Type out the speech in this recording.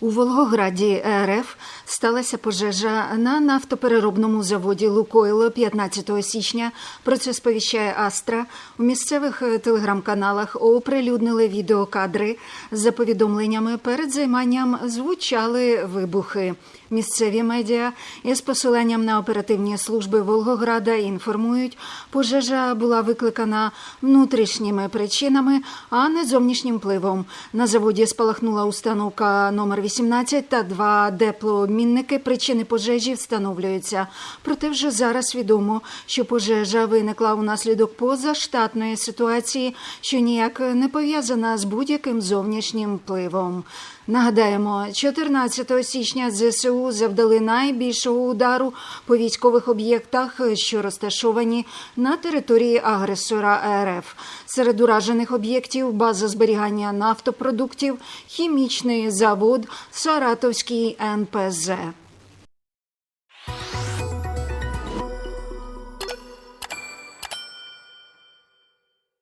У Волгограді РФ сталася пожежа на нафтопереробному заводі Лукойл 15 січня. Про це сповіщає Астра. У місцевих е, телеграм-каналах оприлюднили відеокадри. За повідомленнями перед займанням звучали вибухи. Місцеві медіа із посиланням на оперативні служби Волгограда інформують, пожежа була викликана внутрішніми причинами, а не зовнішнім впливом. На заводі спалахнула установка номер 18 та два деплообмінники. Причини пожежі встановлюються. Проте вже зараз відомо, що пожежа виникла унаслідок позаштатної ситуації, що ніяк не пов'язана з будь-яким зовнішнім впливом. Нагадаємо, 14 січня ЗСУ завдали найбільшого удару по військових об'єктах, що розташовані на території агресора РФ. Серед уражених об'єктів база зберігання нафтопродуктів, хімічний завод, Саратовський НПЗ. projeto.